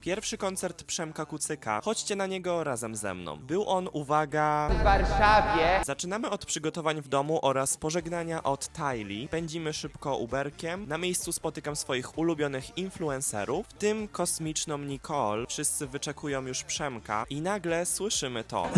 Pierwszy koncert Przemka Kucyka. Chodźcie na niego razem ze mną. Był on, uwaga... w Warszawie. Zaczynamy od przygotowań w domu oraz pożegnania od Tyli. Pędzimy szybko Uberkiem. Na miejscu spotykam swoich ulubionych influencerów, w tym kosmiczną Nicole. Wszyscy wyczekują już Przemka i nagle słyszymy to.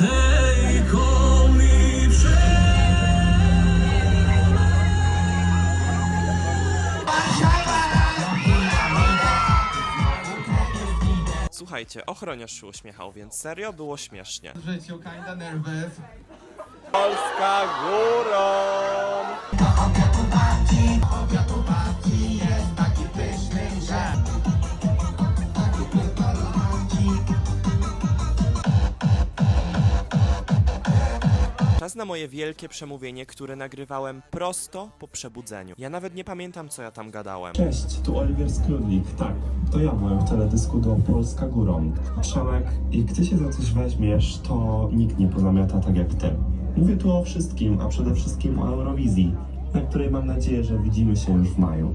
Słuchajcie, ochroniarz się uśmiechał, więc serio było śmiesznie. w życiu, kinda nervous. Polska górą! Na moje wielkie przemówienie, które nagrywałem prosto po przebudzeniu. Ja nawet nie pamiętam, co ja tam gadałem. Cześć, tu Oliwier Skrudlik. Tak, to ja byłem w teledysku do Polska Górą. Przemek, jak ty się za coś weźmiesz, to nikt nie pozamiata tak jak ty. Mówię tu o wszystkim, a przede wszystkim o Eurowizji, na której mam nadzieję, że widzimy się już w maju.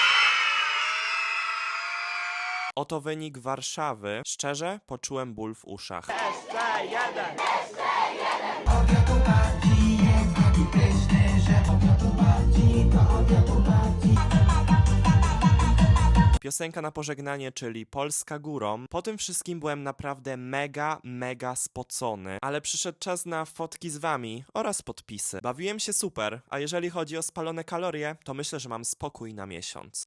Oto wynik Warszawy. Szczerze, poczułem ból w uszach. Piosenka na pożegnanie, czyli Polska górą. Po tym wszystkim byłem naprawdę mega, mega spocony, ale przyszedł czas na fotki z wami oraz podpisy. Bawiłem się super, a jeżeli chodzi o spalone kalorie, to myślę, że mam spokój na miesiąc.